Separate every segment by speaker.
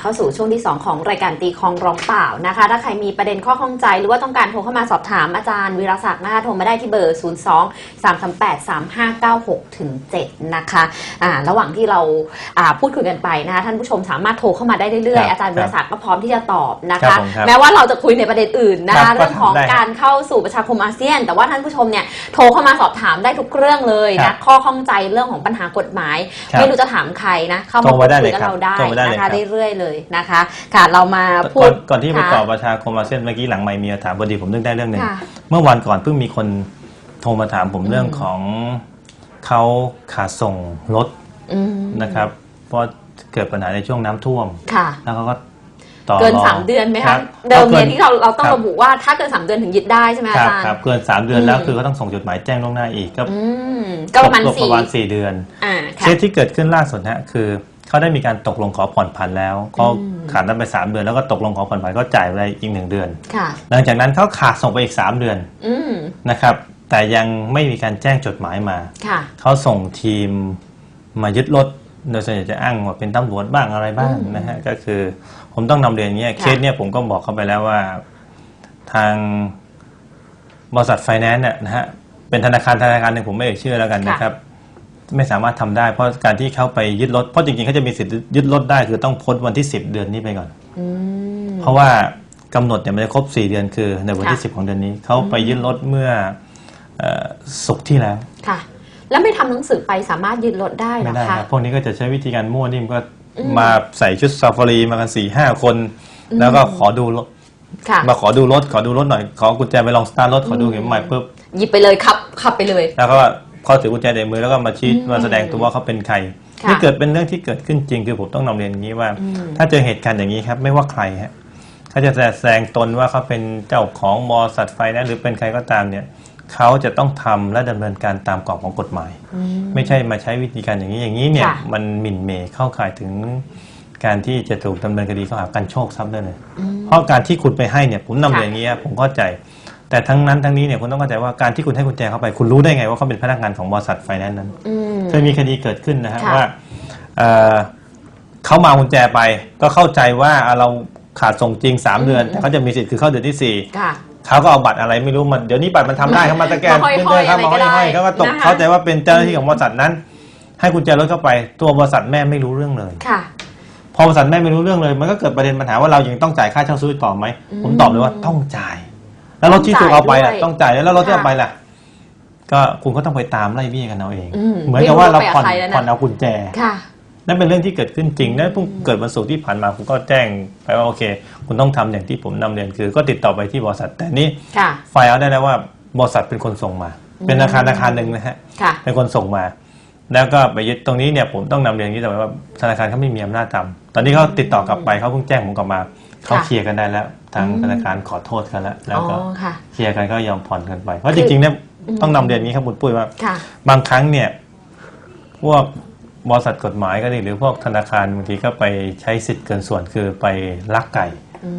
Speaker 1: เข้าสู่ช่วงที่ 2 ของรายการตีคลองร้องเปล่านะคะ ถ้าใครมีประเด็นข้อข้องใจ หรือว่าต้องการโทรเข้ามาสอบถามอาจารย์วิรศักดิ์นะคะโทรมาได้ที่เบอร์ 0 2 3 3 8 3 5 9 6ถึง7นะคะอ่าระหว่างที่เราอ่าพูดคุยกันไปนะคะท่านผู้ชมสามารถโทรเข้ามาได้เรื่อย
Speaker 2: ครับ
Speaker 1: ๆอาจารย์วิรศักดิ์ก็พร้อมที่จะตอบนะ
Speaker 2: ครั
Speaker 1: คะ
Speaker 2: บผมครับ
Speaker 1: แม้ว่าเราจะคุยในประเด็นอื่นนะ
Speaker 2: ครั
Speaker 1: คะ
Speaker 2: บ
Speaker 1: เรื่องของ
Speaker 2: ได้ครับ
Speaker 1: การเข้าสู่ประชาคมอาเซียน แต่ว่าท่านผู้ชมเนี่ยโทรเข้ามาสอบถามได้ทุกเรื่องเลย
Speaker 2: ครั
Speaker 1: นะ
Speaker 2: บ
Speaker 1: ข้อข้องใจเรื่องของปัญหากฎหมาย
Speaker 2: ครับ
Speaker 1: ไม่รู้จะถามใครนะเข้ามา
Speaker 2: โทร
Speaker 1: พู
Speaker 2: มา
Speaker 1: ด
Speaker 2: ได้
Speaker 1: คุ
Speaker 2: เลยย
Speaker 1: กับ
Speaker 2: ครับ
Speaker 1: เราได้
Speaker 2: โทรมาได้เลย
Speaker 1: นะ
Speaker 2: ครั
Speaker 1: คะ
Speaker 2: บ
Speaker 1: เรื่อยๆเลยนะคะค่ะเรามาพู
Speaker 2: ก่อ
Speaker 1: ด
Speaker 2: นก่อนที่ไป
Speaker 1: ค่ะ
Speaker 2: ตอบประชาคมอาเซียนเมื่อกี้หลังไม่มีถามพอดีผมนึกได้เรื่องหนึ่ง
Speaker 1: ค่ะ
Speaker 2: เมื่อวันก่อนเพิ่งมีคนโทรมาถามผมเรื่องของเขาขาดส่งรถ
Speaker 1: อืม
Speaker 2: นะครับเพราะเกิดปัญหาในช่วงน้ำท่วม
Speaker 1: ค่ะ
Speaker 2: แล้วเขาก็ต่อ
Speaker 1: เกิน
Speaker 2: รอ
Speaker 1: สามเดือนไหม
Speaker 2: ครั
Speaker 1: คะ
Speaker 2: บ
Speaker 1: เดิม
Speaker 2: กิ
Speaker 1: เนี่ยที่เราเราต้อง
Speaker 2: คบ
Speaker 1: ระบุว่าถ้าเกินสามเดือนถึงยึดได้ใช่ไหม
Speaker 2: ค
Speaker 1: อา
Speaker 2: รับ
Speaker 1: จารย์
Speaker 2: ครับเกินสามเดือนแล้ว
Speaker 1: อืม
Speaker 2: คือเขาต้องส่งจดหมายแจ้งล่วงหน้าอีกก็
Speaker 1: อืมก็ประมาณ
Speaker 2: ตก
Speaker 1: สี่
Speaker 2: ประมาณสี่เดือน
Speaker 1: อ่า
Speaker 2: เค
Speaker 1: ค่ะ
Speaker 2: สที่เกิดขึ้นล่าสุดฮะคือ เขาได้มีการตกลงขอผ่อนผันแล้วเขา
Speaker 1: อืม
Speaker 2: ขาดนั้นไปสามเดือนแล้วก็ตกลงขอผ่อนผันก็จ่ายไปอีกหนึ่งเดือน
Speaker 1: ค่ะ
Speaker 2: หลังจากนั้นเขาขาดส่งไปอีกสามเดือน
Speaker 1: อืม
Speaker 2: นะครับ แต่ยังไม่มีการแจ้งจดหมายมา
Speaker 1: ค่ะ
Speaker 2: เขาส่งทีมมายึดรถโดยส่วนใหญ่จะอ้างว่าเป็นตำรวจบ้างอะไรบ้าง
Speaker 1: อืม
Speaker 2: นะฮะก็คือผมต้องนำเรียนอย่างเงี้ย
Speaker 1: ค่ะ
Speaker 2: เคสเนี่ยผมก็บอกเขาไปแล้วว่าทางบริษัทไฟแนนซ์เนี่ยนะฮะเป็นธนาคารธนาคารหนึ่งผมไม่เอ่ยชื่อแล้วกันนะครับ ไม่สามารถทำได้ เพราะการที่เข้าไปยึดรถเพราะจริงๆเขาจะมีสิทธิ์ยึดรถได้คือต้องพ้นวันที่ 10 เดือนนี้ไปก่อน
Speaker 1: อืม
Speaker 2: เพราะว่ากำหนดเนี่ยมันจะครบ 4 เดือนคือในวันที่
Speaker 1: ค่ะ
Speaker 2: 10 ของเดือนนี้เขาไปยึดรถเมื่อเอ่อศุกร์ที่แล้ว
Speaker 1: ค่ะ แล้วไม่ทำหนังสือไปสามารถยึดรถได้เหร
Speaker 2: ไม่
Speaker 1: อ
Speaker 2: ได้
Speaker 1: คะ
Speaker 2: ครับพวกนี้ก็จะใช้วิธีการมั่วนิ่มก็
Speaker 1: อืม
Speaker 2: มาใส่ชุดซาฟารีมากันสี่ห้าคน
Speaker 1: อืม
Speaker 2: แล้วก็ขอดูรถ
Speaker 1: ค่ะ
Speaker 2: มาขอดูรถขอดูรถหน่อยขอกุญแจไปลองสตาร์ทรถขอดูเข็มใหม่ปุ๊บ
Speaker 1: หยิบไปเลยขับขับไปเลย
Speaker 2: แล้วก็ เขาถือกุญแจในมือแล้วก็มาชี้
Speaker 1: อืม
Speaker 2: มาแสดงตัวว่าเขาเป็นใคร
Speaker 1: ค่ะ
Speaker 2: นี่เกิดเป็นเรื่องที่เกิดขึ้นจริง คือผมต้องนำเรียนอย่างนี้ว่า
Speaker 1: อืม
Speaker 2: ถ้าเจอเหตุการณ์อย่างนี้ครับไม่ว่าใครฮะเขาจะแสดงตนว่าเขาเป็นเจ้าของบริษัทไฟแนนซ์หรือเป็นใครก็ตามเนี่ยเขาจะต้องทำและดำเนินการตามกรอบของกฎหมาย
Speaker 1: อืม
Speaker 2: ไม่ใช่มาใช้วิธีการอย่างนี้อย่างนี้เนี่ย
Speaker 1: ค่ะ
Speaker 2: มันหมิ่นเหมเข้าข่ายถึงการที่จะถูกดำเนินคดีข้อหาการโชคทรัพย์ได้เลย
Speaker 1: อืม
Speaker 2: เพราะการที่คุณไปให้เนี่ยผมนำ
Speaker 1: ค่ะ
Speaker 2: เรียนอย่างนี้ครับผมเข้าใจ แต่ทั้งนั้นทั้งนี้เนี่ยคุณต้องเข้าใจว่าการที่คุณให้กุญแจเข้าไป คุณรู้ได้ไงว่าเขาเป็นพนักงานของบริษัทไฟแนนซ์นั้น
Speaker 1: อืม
Speaker 2: เคยมีคดีเกิดขึ้นนะฮะ
Speaker 1: ค่ะ
Speaker 2: ว่าเอ่อเขามาเอากุญแจไป ก็เข้าใจว่าอะเราขาดส่งจริง 3 เดือน แต่เขาจะมีสิทธิ์คือเข้าเดือนที่4
Speaker 1: ค่ะ
Speaker 2: เขาก็เอาบัตรอะไรไม่รู้มันเดี๋ยวนี้บัตรมันทำได้เขามาสแกน
Speaker 1: มาห้อยๆ
Speaker 2: เรื่อยๆครับ
Speaker 1: อะไรก็
Speaker 2: มาห้อย
Speaker 1: ได้
Speaker 2: ๆเขาก็ตก
Speaker 1: นะคะ
Speaker 2: เข้าใจว่าเป็นเจ้าหน้าที่ของบริษัทนั้น ให้กุญแจรถเข้าไปตัวบริษัทแม่ไม่รู้เรื่องเลย
Speaker 1: ค่ะ
Speaker 2: พอบริษัทแม่ไม่รู้เรื่องเลย มันก็เกิดประเด็นปัญหาว่าเรายังต้องจ่ายค่าเช่าซื้อต่อไหม
Speaker 1: อืม
Speaker 2: ผมตอบเลยว่าต้องจ่าย แล้วรถที่ถูกเอาไปล่ะ
Speaker 1: ต้
Speaker 2: ต้
Speaker 1: อ
Speaker 2: องง
Speaker 1: จ่า
Speaker 2: จ่ายยแล้วรถที่
Speaker 1: ค่ะ
Speaker 2: เอาไปล่ะ ก็คุณก็ต้องไปตามไล่เบี้ยกันเอาเอง
Speaker 1: อืม
Speaker 2: เหมือนกับว่าเราผ่อน
Speaker 1: ไม่รู้ว่าไปกับใครแล้วนะ
Speaker 2: ผ่อนเอากุญแจ
Speaker 1: ค่ะ
Speaker 2: นั่นเป็นเรื่องที่เกิดขึ้นจริงนั่นเพิ่งเกิดวันศุกร์ที่ผ่านมาผมก็แจ้งไปว่าโอเค คุณต้องทำอย่างที่ผมนำเรียนคือ ก็ติดต่อไปที่บริษัท แต่นี่
Speaker 1: ค่ะ
Speaker 2: ไฟล์เอาได้แล้วว่าบริษัทเป็นคนส่งมา เป็นอาคารอาคารหนึ่งนะฮะ
Speaker 1: ค่ะ
Speaker 2: เป็นคนส่งมา แล้วก็ไปยึดตรงนี้เนี่ยผมต้องนำเรียนอย่างนี้แต่ว่าธนาคารเขาไม่มีอำนาจทำตอนนี้เขาติดต่อกลับไปเขาเพิ่งแจ้งผมกลับมาเขา
Speaker 1: ค่ะ
Speaker 2: เคลียร์กันได้แล้ว ทาง
Speaker 1: อืม
Speaker 2: ธนาคารขอโทษกันแล้วแล้ว
Speaker 1: อ๋อ
Speaker 2: ก็
Speaker 1: ค่ะ
Speaker 2: เคลียร์กันก็ยอมผ่อนกันไป เพราะ
Speaker 1: คื
Speaker 2: จ
Speaker 1: อ
Speaker 2: ริงๆเนี่ย
Speaker 1: อืม
Speaker 2: ต้องนำเรียนอย่างนี้ครับคุณปุ้ยว่า
Speaker 1: ค่ะ
Speaker 2: บางครั้งเนี่ย พวกบริษัทกฎหมายก็ดีหรือพวกธนาคารบางทีก็ไปใช้สิทธิ์เกินส่วนคือไปลักไก่
Speaker 1: อื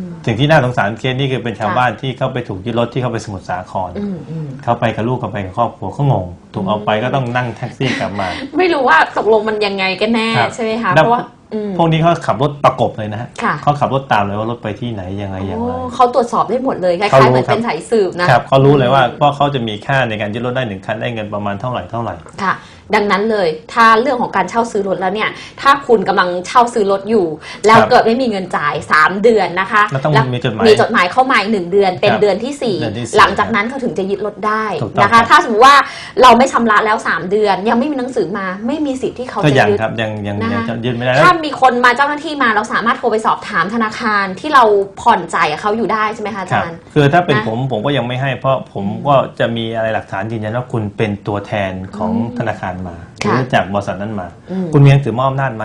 Speaker 1: ม
Speaker 2: สิ่งที่น่าสงสารเคสนี้คือเป็นชาว
Speaker 1: ค่ะ
Speaker 2: บ้านที่เขาไปถูกยึดรถที่เขาไปสมุทรสาคร
Speaker 1: อืมอืม
Speaker 2: เขาไปกับลูกเขาไปกับครอบครัวเขางงถูกเอาไปก็ต้องนั่งแท็กซี่กลับมา
Speaker 1: ไม่รู้ว่าตกลงมันยังไงกันแน่
Speaker 2: ครับ
Speaker 1: ใช่ไหมคะ
Speaker 2: แล้ว
Speaker 1: เพราะว่าอืม
Speaker 2: พวกนี้เขาขับรถประกบเลยนะฮะ
Speaker 1: ค่ะ
Speaker 2: เขาขับรถตามเลยว่ารถไปที่ไหนยังไงอย่างไร
Speaker 1: โอ้เขาตรวจสอบได้หมดเลยคล้า
Speaker 2: เขา
Speaker 1: ย
Speaker 2: รู้
Speaker 1: ๆเหมือน
Speaker 2: ครับ
Speaker 1: เป็นสายสืบนะครับ
Speaker 2: เขารู้เลยว่าเพราะเขาจะมีค่าในการยึดรถได้หนึ่งคันได้เงินประมาณเท่าไหร่เท่าไหร่
Speaker 1: ค่ะ ดังนั้นเลย ถ้าเรื่องของการเช่าซื้อรถแล้วเนี่ย ถ้าคุณกำลังเช่าซื้อรถอยู่ แล้ว
Speaker 2: ครับ
Speaker 1: เกิดไม่มีเงินจ่าย 3 เดือนนะคะ
Speaker 2: แล้วต้องมีจดหมาย
Speaker 1: มีจดหมายเข้ามาอีกหนึ่งเดือน เป็น
Speaker 2: ครับ
Speaker 1: เดือนที่
Speaker 2: เดือนที่สี่
Speaker 1: 4 หลังจากนั้นเขาถึงจะยึดรถได้
Speaker 2: ถูกต้อง
Speaker 1: นะ
Speaker 2: ครั
Speaker 1: คะ
Speaker 2: บ
Speaker 1: ถ้าสมมติว่าเราไม่ชำระแล้ว 3 เดือน ยังไม่มีหนังสือมาไม่มีสิทธิ์ที่เขา
Speaker 2: ก็
Speaker 1: จะ
Speaker 2: ยัง
Speaker 1: ยึด
Speaker 2: ครับยังยัง
Speaker 1: นะคะ
Speaker 2: ยังจะยึดไม่ได้แล้ว
Speaker 1: ถ้ามีคนมาเจ้าหน้าที่มาเราสามารถโทรไปสอบถามธนาคารที่เราผ่อนจ่ายกับเขาอยู่ได้ใช่ไหมคะอา
Speaker 2: ครับ
Speaker 1: จารย์
Speaker 2: คือถ้าเป็น
Speaker 1: นะ
Speaker 2: ผมผมก็ยังไม่ให้ เพราะผมก็จะมีอะไรหลักฐานยืนยันว่าคุณเป็นตัวแทนของ
Speaker 1: อืม
Speaker 2: ธนาคารมาห
Speaker 1: ค่ะ
Speaker 2: รือจากบริษัทนั้นมา
Speaker 1: อืม
Speaker 2: คุณมีหนังสือมอบอำนาจไหม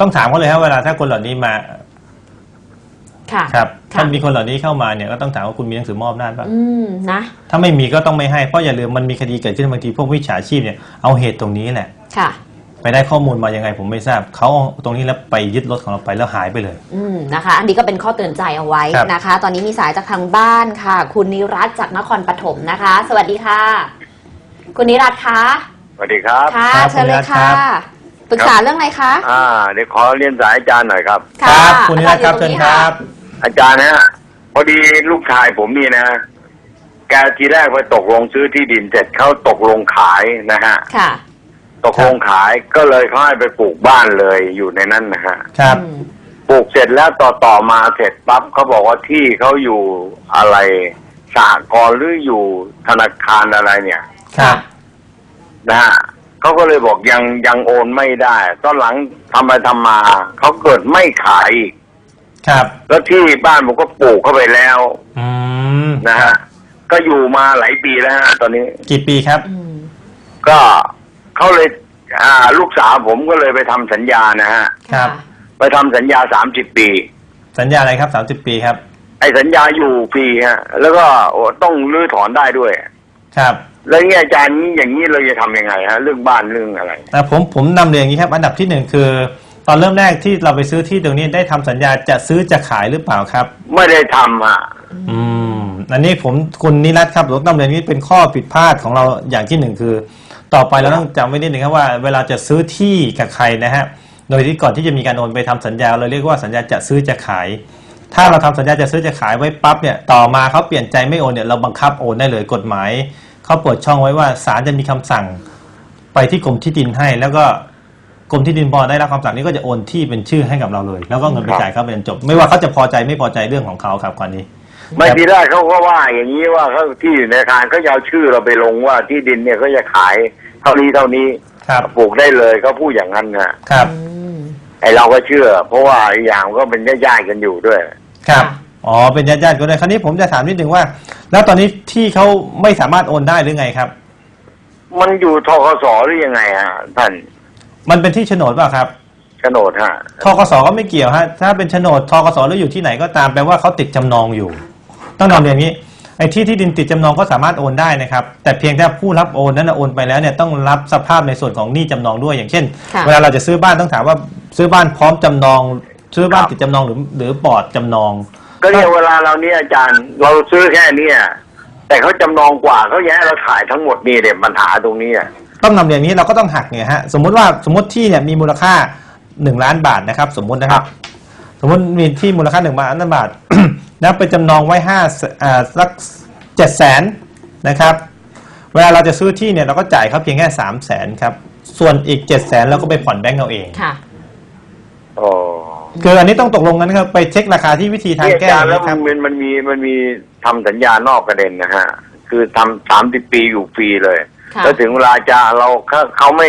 Speaker 2: ต้องถามเขาเลยครับเวลาถ้าคนเหล่านี้มา
Speaker 1: ค่ะ
Speaker 2: ครับ
Speaker 1: ค่ะ
Speaker 2: ถ้ามีคนเหล่านี้เข้ามาเนี่ยก็ต้องถามว่าคุณมีหนังสือมอบอำนาจป่ะ
Speaker 1: อืมนะ
Speaker 2: ถ้าไม่มีก็ต้องไม่ให้เพราะอย่าลืมมันมีคดีเกิดขึ้นบางทีพวกวิชาชีพเนี่ยเอาเหตุตรงนี้แหละ
Speaker 1: ค่ะ
Speaker 2: ไปได้ข้อมูลมายังไงผมไม่ทราบเขาเอาตรงนี้แล้วไปยึดรถของเราไปแล้วหายไปเลย
Speaker 1: อืมนะคะ อันนี้ก็เป็นข้อเตือนใจเอาไว้
Speaker 2: ครับ
Speaker 1: นะคะ ตอนนี้มีสายจากทางบ้านค่ะ คุณนิรัตน์จากนครปฐมนะคะ สวัสดีค่ะ คุณนิรัตน์คะ
Speaker 3: สวัสดีครับ
Speaker 1: ค่ะ
Speaker 2: ครับ
Speaker 1: เชิญเลย
Speaker 2: คุณนิรัตน์
Speaker 1: ค่ะ
Speaker 2: ครับ
Speaker 1: ปรึกษาเรื่องอะไรคะ
Speaker 3: อ่าเดี๋ยวขอเรียนสายอาจารย์หน่อยครับ
Speaker 2: ครับคุณนิรัตน์ครับ
Speaker 1: อา
Speaker 2: เชิ
Speaker 1: จา
Speaker 2: ญ
Speaker 1: ย์อยู่ตงนี้
Speaker 2: ครับ
Speaker 3: อาจารย์นะฮะพอดีลูกชายผมนี่นะแกทีแรกไปตกลงซื้อที่ดินเสร็จเขาตกลงขายนะฮะ
Speaker 1: ค่ะ
Speaker 3: ตกลงขายก็เลยเขาให้ไปปลูกบ้านเลยอยู่ในนั้นนะฮะ
Speaker 2: ครับ
Speaker 1: อืม
Speaker 3: ปลูกเสร็จแล้วต่อต่อมาเสร็จปั๊บเขาบอกว่าที่เขาอยู่อะไรสากลหรืออยู่ธนาคารอะไรเนี่ย
Speaker 2: ครับ
Speaker 3: นะฮะเขาก็เลยบอกยังยังโอนไม่ได้ ตอนหลังทำไปทำมาเขาเกิดไม่ขายอีก
Speaker 2: ครับ
Speaker 3: แล้วที่บ้านผมก็ปลูกเข้าไปแล้ว
Speaker 2: อืม
Speaker 3: นะฮะก็อยู่มาหลายปีแล้วฮะตอนนี้
Speaker 2: กี่ปีครับ
Speaker 1: อืม
Speaker 3: ก็เขาเลย อ่า ลูกสาวผมก็เลยไปทำสัญญานะฮะ
Speaker 2: ครับ
Speaker 3: ไปทำสัญญาสามสิบปี
Speaker 2: สัญญาอะไรครับสามสิบปีครับ
Speaker 3: ไอ้สัญญาอยู่ฟรีฮะ แล้วก็โอ้ต้องรื้อถอนได้ด้วย
Speaker 2: ครับ
Speaker 3: แล้วเนี่ยอาจารย์นี้อย่างนี้เราจะทำยังไงฮะเรื่องบ้านเรื่องอะไร
Speaker 2: อะผมผมนำเรียนอย่างนี้ครับ อันดับที่หนึ่งคือ ตอนเริ่มแรกที่เราไปซื้อที่ตรงนี้ได้ทำสัญญาจะซื้อจะขายหรือเปล่าครับ
Speaker 3: ไม่ได้ทำฮะ
Speaker 2: อืมอันนี้ผมคุณนิรัตน์ครับผมต้องเรียนนี้เป็นข้อผิดพลาดของเราอย่างที่หนึ่งคือ ต่อไปเราต้องจำไว้นิดหนึ่งครับว่า เวลาจะซื้อที่กับใครนะฮะโดยที่ก่อนที่จะมีการโอนไปทำสัญญาเราเรียกว่าสัญญาจะซื้อจะขาย ถ้าเราทำสัญญาจะซื้อจะขายไว้ปั๊บเนี่ยต่อมาเขาเปลี่ยนใจไม่โอนเนี่ยเราบังคับโอนได้เลยกฎหมายเขาเปิดช่องไว้ว่าศาลจะมีคำสั่งไปที่กรมที่ดินให้ แล้วก็กรมที่ดินพอได้รับคำสั่งนี้ก็จะโอนที่เป็นชื่อให้กับเราเลย แล้วก็เงินไปจ่ายเขาเป็นจบ ไม่ว่าเขาจะพอใจไม่พอใจเรื่องของเขาครับกรณี
Speaker 3: ไม่ทีแรกเขาก็ว่าอย่างนี้ว่าเขาที่อยู่ในอาคารเขาจะเอาชื่อเราไปลงว่าที่ดินเนี่ยเขาจะขายเท่านี้เท่านี้
Speaker 2: ครับ
Speaker 3: ปลูกได้เลยเขาพูดอย่างนั้นนะครับ
Speaker 1: อืม
Speaker 3: ไอเราก็เชื่อ เพราะว่าอีกอย่างก็เป็นญาติๆกันอยู่ด้วย
Speaker 2: ครับ
Speaker 1: ค่ะ
Speaker 2: อ๋อ เป็นญาติญาติๆกันเลยคราวนี้ผมจะถามนิดนึงว่า แล้วตอนนี้ที่เขาไม่สามารถโอนได้หรือไงครับ
Speaker 3: มันอยู่ทกสหรือยังไงฮะท่าน
Speaker 2: มันเป็นที่โฉนดเปล่าครับ
Speaker 3: โฉนดฮะ
Speaker 2: ทกสก็ไม่เกี่ยวฮะ ถ้าเป็นโฉนดทกสแล้วอยู่ที่ไหนก็ตามแปลว่าเขาติดจำนองอยู่ ต้องนำเรียนอย่างนี้ ไอ้ที่ที่ดินติดจำนองก็สามารถโอนได้นะครับ แต่เพียงแค่ผู้รับโอนนั้นนะโอนไปแล้วเนี่ยต้องรับสภาพในส่วนของหนี้จำนองด้วยอย่างเช่น
Speaker 1: ค่ะ
Speaker 2: เวลาเราจะซื้อบ้านต้องถามว่าซื้อบ้านพร้อมจำนอง ซื้อบ้านติดจำนองหรือหรือปลอดจำนอง
Speaker 3: ก็เนี่ยเวลาเราเนี่ยอาจารย์เราซื้อแค่เนี้ยแต่เขาจำนองกว่าเขาแย่เราขายทั้งหมดนี่เนี่ยปัญหาตรงนี้อะ
Speaker 2: ต้องนำเรียนอย่างนี้เราก็ต้องหักเนี่ยฮะสมมุติว่าสมมติที่เนี่ยมีมูลค่าหนึ่งล้านบาทนะครับ สมมุตินะครับ สมมติมีที่มูลค่าหนึ่งล้านบาท แล้วไปจำนองไว้ห้าอ่าสักเจ็ดแสนนะครับ เวลาเราจะซื้อที่เนี่ยเราก็จ่ายเขาเพียงแค่สามแสนครับ ส่วนอีกเจ็ดแสนเราก็ไปผ่อนแบงก์เอาเอง
Speaker 1: ค่ะ
Speaker 3: โอ้
Speaker 2: คืออันนี้ต้องตกลงกันครับไปเช็คราคาที่วิธีทาง
Speaker 3: ที่อา
Speaker 2: แก้
Speaker 3: จารย์
Speaker 2: นะ
Speaker 3: แล้ว
Speaker 2: ค
Speaker 3: มั
Speaker 2: รับ
Speaker 3: นมันมันมีมันมีทำสัญญานอกประเด็นนะฮะ คือทำสามสิบปีอยู่ฟรีเลย
Speaker 1: ค่ะ
Speaker 3: แล้วถึงเวลาจะเราเขาเขาไม่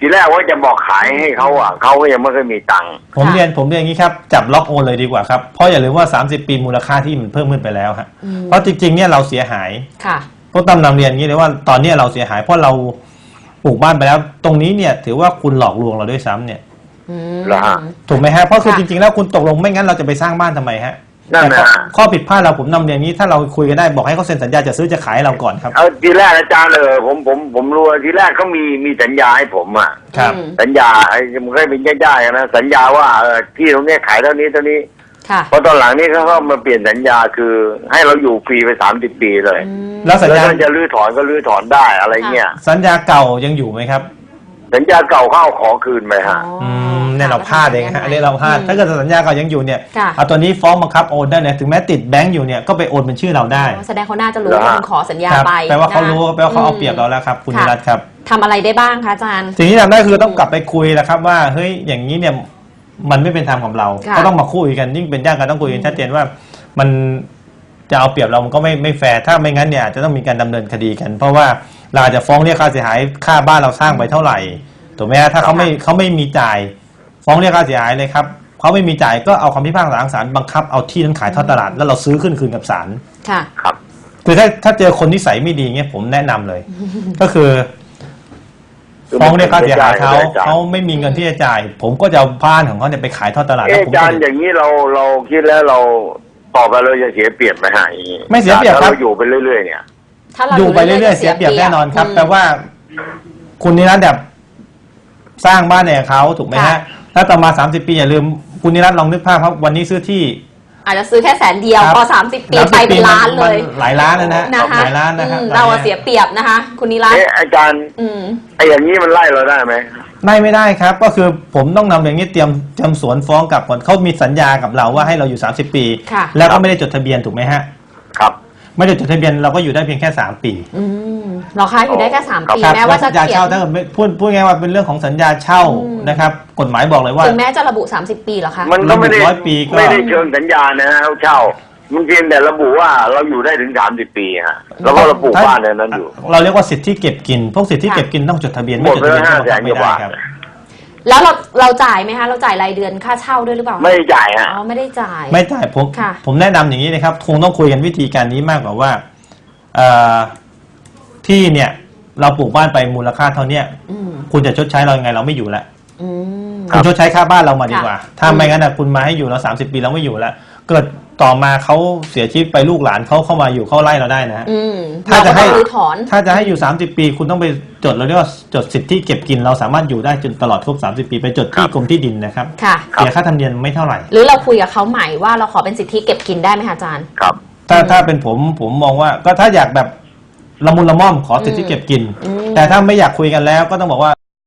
Speaker 3: ทีแรกว่าจะบอกขายให้เขาอะเขาก็ยังไม่เคอยมีตังค์
Speaker 2: ผม
Speaker 1: ค่ะ
Speaker 2: เรียนผมเรียนอย่างนี้ครับ จับล็อกโอนเลยดีกว่าครับ เพราะอย่าลืมว่า 30 ปีมูลค่าที่มันเพิ่มขึ้นไปแล้วฮะ
Speaker 1: อืม
Speaker 2: เพราะจริงๆเนี่ยเราเสียหาย
Speaker 1: ค่ะ
Speaker 2: ก็ตำนำเรียนอย่างนี้เลยว่าตอนเนี้ยเราเสียหายเพราะเราปลูกบ้านไปแล้ว ตรงนี้เนี่ย ถือว่าคุณหลอกลวงเราด้วยซ้ำเนี่ย
Speaker 1: อืม
Speaker 3: เหรอฮะ
Speaker 2: ถูกไหมฮะเพราะคือ
Speaker 1: ค่ะ
Speaker 2: จริง ๆ แล้วคุณตกลงไม่งั้นเราจะไปสร้างบ้านทำไมฮะ
Speaker 3: นั่น
Speaker 2: แต่
Speaker 3: นะ
Speaker 2: ข้อข้อผิดพลาดเราผมนำเรียนนี้ถ้าเราคุยกันได้บอกให้เขาเซ็นสัญญาจะซื้อจะขายให้เราก่อนครับ
Speaker 3: เอาทีแรกอาจารย์เลยผมผมผมรู้ว่าทีแรกเขามีมีสัญญาให้ผมอะ
Speaker 2: ครับ
Speaker 1: อืม
Speaker 3: สัญญาไอ้มันก็เป็นญาติๆกันนะสัญญาว่าเออที่ตรงเนี้ยขายเท่านี้เท่านี้
Speaker 1: ค่ะ
Speaker 3: เพราะตอนหลังนี้เขาก็มาเปลี่ยนสัญญาคือให้เราอยู่ฟรีไปสามสิบปีเลย
Speaker 1: อืม
Speaker 2: แล้วสัญ
Speaker 3: แล้ว
Speaker 2: ญา
Speaker 3: ถ้าจะรื้อถอนก็รื้อถอนได้อะไรเงี้ย
Speaker 2: สัญญาเก่ายังอยู่ไหมครับ
Speaker 3: สัญญาเก่าเข้าเอาขอคืนไปฮะ
Speaker 2: อืมเนี่ยเราพลาดเองฮะอันนี้เราพลาด ถ้าเกิดสัญญาเก่ายังอยู่เนี่ย
Speaker 1: ค่ะ
Speaker 2: เอาตัวนี้ฟ้องบังคับโอนได้เลยถึงแม้ติดแบงก์อยู่เนี่ยก็ไปโอนเป็นชื่อเราได้
Speaker 1: แสดงเขาน่าจะรู้
Speaker 3: เหรอ
Speaker 1: ว่า
Speaker 3: ฮะ
Speaker 1: คุณขอสัญญา
Speaker 2: ครับ
Speaker 1: ไป
Speaker 2: แปลว่าเขารู้
Speaker 1: นะ
Speaker 2: แปลว่าเขาเอาเปรียบเราแล้วครับคุณ
Speaker 1: ค่ะ
Speaker 2: นิรัตน์ครับ
Speaker 1: ทำอะไรได้บ้างคะอาจารย์
Speaker 2: สิ่งที่ทำได้คือต้องกลับไปคุยแหละครับว่าเฮ้ยอย่างนี้เนี่ยมันไม่เป็นธรรมกับเรา
Speaker 1: ค่ะ
Speaker 2: ก็ต้องมาคุยกันยิ่งเป็นญาติกันต้องคุยกันชัดเจนว่ามันจะเอาเปรียบเรามันก็ไม่ไม่แฟร์ถ้าไม่งั้นเนี่ยอาจจะต้องมีการดำเนินคดีกัน เพราะว่า เราอาจจะฟ้องเรียกค่าเสียหายค่าบ้านเราสร้างไปเท่าไหร่ถูกไหมฮะถ้าเขาไม่เขาไม่มีจ่ายฟ้องเรียกค่าเสียหายเลยครับเขาไม่มีจ่ายก็เอาคำพิพากษาของศาลบังคับเอาที่นั้นขายทอดตลาดแล้วเราซื้อขึ้นคืนกับศาล
Speaker 1: ค่ะ
Speaker 3: ครับ
Speaker 2: คือถ้าถ้าเจอคนนิสัยไม่ดีเงี้ยผมแนะนำเลย ก็คือฟ้องเรียกค่าเสียหายเขาเขาไม่มีเงินที่จะจ่าย ผมก็จะเอาบ้านของเขาเนี่ยไปขายทอดตลาด
Speaker 3: เอ๊ะ
Speaker 2: แล้วผม
Speaker 3: อาจาร
Speaker 2: จะ
Speaker 3: ย์อย่างนี้เราเราคิดแล้วเราต่อไปเราจะเสียเปรียบไหมฮะอย่างนี้
Speaker 2: ไม่เสียเปรียบครับ
Speaker 3: ถ้าเราอยู่ไปเรื่อยๆเนี่ย
Speaker 1: ถ้าเรา
Speaker 2: อยู่ไปเรื่อยๆเสียเปรียบแน่นอนครับ
Speaker 1: ม
Speaker 2: แปลว่า คุณนิรัตน์แบบสร้างบ้านเนี่ยเขาถูกไหม
Speaker 1: ค่ะ
Speaker 2: ฮะถ้าต่อมาสามสิบปีอย่าลืมคุณนิรัตน์ลองนึกภาพครับ วันนี้ซื้อที่
Speaker 1: อาจจะซื้อแค่แสนเดียว
Speaker 2: ครับ
Speaker 1: พอสามสิบปี
Speaker 2: 30
Speaker 1: ไปเป็นล้านเลย
Speaker 2: มัหลายล้านนะฮะ
Speaker 1: นะคะ
Speaker 2: หลายล้านนะครับ
Speaker 1: อืมเราอะเสียเปรียบนะคะ คุณนิรัตน์
Speaker 3: เอ๊ะอาจารย์
Speaker 1: อืม
Speaker 3: ไอ้อย่างนี้มันไล่เราได้ไหม
Speaker 2: ไม่ไม่ได้ครับ ก็คือผมต้องนำอย่างนี้เตรียมเตรียมสวนฟ้องกลับก่อนเขามีสัญญากับเราว่าให้เราอยู่ 30 ปี
Speaker 1: ค่ะ
Speaker 2: แล้วก็ไม่ได้จดทะเบียนถูกไหมฮะ
Speaker 3: ครับ
Speaker 2: ไม่ได้จดทะเบียนเราก็อยู่ได้เพียงแค่ 3 ปี
Speaker 1: อืมเหรอคะอยู่ได้แค่สามปี
Speaker 2: ครับ
Speaker 1: แม้ว่าจะ
Speaker 2: สัญญา
Speaker 1: เขีย
Speaker 2: เช่านถ้าเกิดไม่พูดพูดง่ายๆว่าเป็นเรื่องของสัญญาเช่า
Speaker 1: อืม
Speaker 2: นะครับ กฎหมายบอกเลยว่า
Speaker 1: ถึงแม้จะระบุ 30 ปีเหรอคะ
Speaker 3: มันก็ไม่ได้
Speaker 2: ร้อยปีก็
Speaker 3: ไม่ได้เชิงสัญญานะฮะเช่า มันเพียงแต่ระบุว่าเราอยู่ได้ถึงสามสิบปีฮะแล้วก็ระบุบ้านในนั้นอยู่
Speaker 2: เราเรียกว่าสิทธิเก็บกิน พวกสิทธิ
Speaker 1: ค่ะ
Speaker 2: เก็บกินต้องจดทะเบียน
Speaker 3: หม
Speaker 2: ไม่
Speaker 3: ด
Speaker 2: จด
Speaker 3: ไป
Speaker 2: ทะ
Speaker 3: แล้
Speaker 2: เบียน
Speaker 3: วห้าแสน
Speaker 2: ไม่
Speaker 3: กว่า
Speaker 2: ได้
Speaker 3: บาท
Speaker 2: ครับ
Speaker 1: แล้วเราเราจ่ายไหมคะ เราจ่ายรายเดือนค่าเช่าด้วยหรือเปล่า
Speaker 3: ไม่จ่ายฮะ
Speaker 1: อ๋อไม่ได้จ่าย
Speaker 2: ไม่จ่ายผม
Speaker 1: ค่ะ
Speaker 2: ผมแนะนำอย่างนี้นะครับคงต้องคุยกันวิธีการนี้มากกว่าว่าเอ่อที่เนี่ยเราปลูกบ้านไปมูลค่าเท่าเนี้ย
Speaker 1: อืม
Speaker 2: คุณจะชดใช้เรายังไงเราไม่อยู่แล้ว
Speaker 1: อืม
Speaker 3: ครั
Speaker 2: คุ
Speaker 3: บ
Speaker 2: ณชดใช้ค่าบ้านเรามาดีกว่า
Speaker 1: ค่ะ
Speaker 2: ถ้าไม่งั้นนะคุณมาให้อยู่เราสามสิบปีเราไม่อยู่แล้วเกิด ต่อมาเขาเสียชีวิตไปลูกหลานเขาเข้ามาอยู่เข้าไล่เราได้นะ
Speaker 1: อืม
Speaker 2: ถ้า
Speaker 1: เรา
Speaker 2: จะ
Speaker 1: ก็
Speaker 2: ให้
Speaker 1: ต้องรื้อถอน
Speaker 2: ถ้าจะให้อยู่ 30 ปี คุณต้องไปจดเราเรียกว่าจดสิทธิเก็บกินเราสามารถอยู่ได้จนตลอดครบ30 ปี ไปจดที่
Speaker 3: ครับ
Speaker 2: กรมที่ดินนะครับ
Speaker 1: ค่ะ
Speaker 3: ครับ
Speaker 2: เสียค่าธรรมเนียมไม่เท่าไหร่
Speaker 1: หรือเราคุยกับเขาใหม่ว่าเราขอเป็นสิทธิเก็บกินได้ไหมคะอาจารย์
Speaker 3: ครับ
Speaker 2: ถ้าถ้าเป็นผมผมมองว่าก็ถ้าอยากแบบละมุนละม่อมขอสิทธิเก็บกิน
Speaker 1: อืม
Speaker 2: แต่ถ้าไม่อยากคุยกันแล้วก็ต้องบอกว่า